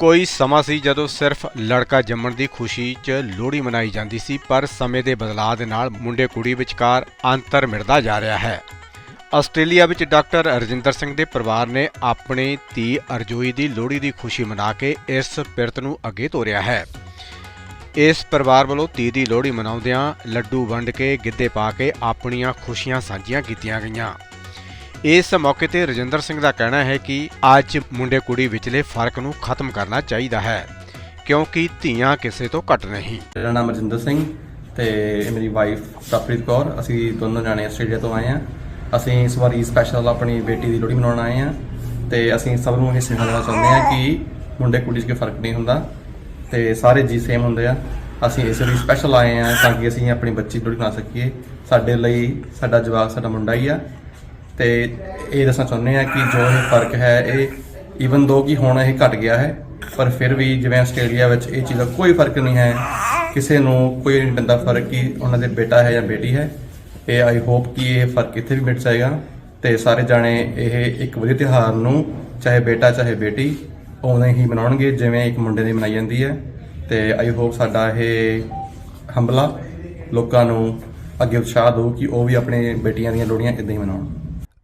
ਕੋਈ ਸਮਾਂ ਸੀ ਜਦੋਂ ਸਿਰਫ ਲੜਕਾ ਜੰਮਣ ਦੀ ਖੁਸ਼ੀ 'ਚ ਲੋਹੜੀ ਮਨਾਈ ਜਾਂਦੀ ਸੀ, ਪਰ ਸਮੇਂ ਦੇ ਬਦਲਾਅ ਦੇ ਨਾਲ ਮੁੰਡੇ ਕੁੜੀ ਵਿਚਕਾਰ ਅੰਤਰ ਮਿਟਦਾ ਜਾ ਰਿਹਾ ਹੈ। ਆਸਟ੍ਰੇਲੀਆ ਵਿੱਚ ਡਾਕਟਰ ਰਜਿੰਦਰ ਸਿੰਘ ਦੇ ਪਰਿਵਾਰ ਨੇ ਆਪਣੀ ਧੀ ਅਰਜੋਈ ਦੀ ਲੋਹੜੀ ਦੀ ਖੁਸ਼ੀ ਮਨਾ ਕੇ ਇਸ ਪਿਰਤ ਨੂੰ ਅੱਗੇ ਤੋਰਿਆ ਹੈ। ਇਸ ਪਰਿਵਾਰ ਵੱਲੋਂ ਧੀ ਦੀ ਲੋਹੜੀ ਮਨਾਉਂਦਿਆਂ ਲੱਡੂ ਵੰਡ ਕੇ ਗਿੱਧੇ ਪਾ ਕੇ ਆਪਣੀਆਂ ਖੁਸ਼ੀਆਂ ਸਾਂਝੀਆਂ ਕੀਤੀਆਂ ਗਈਆਂ। ਇਸ ਮੌਕੇ ਤੇ ਰਜਿੰਦਰ ਸਿੰਘ ਦਾ ਕਹਿਣਾ ਹੈ ਕਿ ਅੱਜ ਮੁੰਡੇ ਕੁੜੀ ਵਿਚਲੇ ਫ਼ਰਕ ਨੂੰ ਖਤਮ ਕਰਨਾ ਚਾਹੀਦਾ ਹੈ, ਕਿਉਂਕਿ ਧੀਆਂ ਕਿਸੇ ਤੋਂ ਘੱਟ ਨਹੀਂ। ਮੇਰਾ ਨਾਮ ਰਜਿੰਦਰ ਸਿੰਘ ਤੇ ਇਹ ਮੇਰੀ ਵਾਈਫ ਪ੍ਰਪ੍ਰੀਤ ਕੌਰ। ਅਸੀਂ ਦੋਨੋਂ ਜਾਣੇ ਆਸਟ੍ਰੇਲੀਆ ਤੋਂ ਆਏ ਆ ਅਸੀਂ ਇਸ ਵਾਰੀ ਸਪੈਸ਼ਲ ਆਪਣੀ ਬੇਟੀ ਦੀ ਲੋਹੜੀ ਮਨਾਉਣ ਆਏ ਆ ਤੇ ਅਸੀਂ ਸਭ ਨੂੰ ਇਹ ਸੁਣਾਉਣਾ ਦੇਣਾ ਚਾਹੁੰਦੇ ਆ ਕਿ ਮੁੰਡੇ ਕੁੜੀ 'ਚ ਕੋਈ ਫ਼ਰਕ ਨਹੀਂ ਹੁੰਦਾ ਤੇ ਸਾਰੇ ਜੀ ਸੇਮ ਹੁੰਦੇ ਆ। ਅਸੀਂ ਇਸ ਲਈ ਸਪੈਸ਼ਲ ਆਏ ਆ ਤਾਂ ਕਿ ਅਸੀਂ ਆਪਣੀ ਬੱਚੀ ਲੋਹੜੀ ਮਨਾ ਸਕੀਏ। ਸਾਡੇ ਲਈ ਸਾਡਾ ਜਵਾਕ, ਸਾਡਾ ਮੁੰਡਾ ਹੀ ਆ। ਤੇ ਇਹ ਦੱਸਣਾ ਚਾਹੁੰਦੇ ਆ ਕਿ ਜੋ ਇਹ ਫ਼ਰਕ ਹੈ, ਇਹ ਈਵਨ ਦੋ ਕਿ ਹੁਣ ਇਹ ਘਟ ਗਿਆ ਹੈ, ਪਰ ਫਿਰ ਵੀ ਜਿਵੇਂ ਆਸਟ੍ਰੇਲੀਆ ਵਿੱਚ ਇਹ ਚੀਜ਼ ਦਾ ਕੋਈ ਫ਼ਰਕ ਨਹੀਂ ਹੈ, ਕਿਸੇ ਨੂੰ ਕੋਈ ਨਹੀਂ ਪੈਂਦਾ ਫ਼ਰਕ ਕਿ ਉਹਨਾਂ ਦੇ ਬੇਟਾ ਹੈ ਜਾਂ ਬੇਟੀ ਹੈ। ਇਹ ਆਈ ਹੋਪ ਕਿ ਇਹ ਫ਼ਰਕ ਇੱਥੇ ਵੀ ਮਿਟ ਜਾਏਗਾ ਤੇ ਸਾਰੇ ਜਾਣੇ ਇਹ ਇੱਕ ਵਧੀਆ ਤਿਉਹਾਰ ਨੂੰ ਚਾਹੇ ਬੇਟਾ ਚਾਹੇ ਬੇਟੀ ਉਵੇਂ ਹੀ ਮਨਾਉਣਗੇ, ਜਿਵੇਂ ਇੱਕ ਮੁੰਡੇ ਦੀ ਮਨਾਈ ਜਾਂਦੀ ਹੈ। ਤੇ ਆਈ ਹੋਪ ਸਾਡਾ ਇਹ ਹੰਬਲਾ ਲੋਕਾਂ ਨੂੰ ਅੱਗੇ ਉਤਸ਼ਾਹ ਦਿਓ ਕਿ ਉਹ ਵੀ ਆਪਣੇ ਬੇਟੀਆਂ ਦੀਆਂ ਲੋਹੜੀਆਂ ਇਦਾਂ ਹੀ ਮਨਾਉਣ।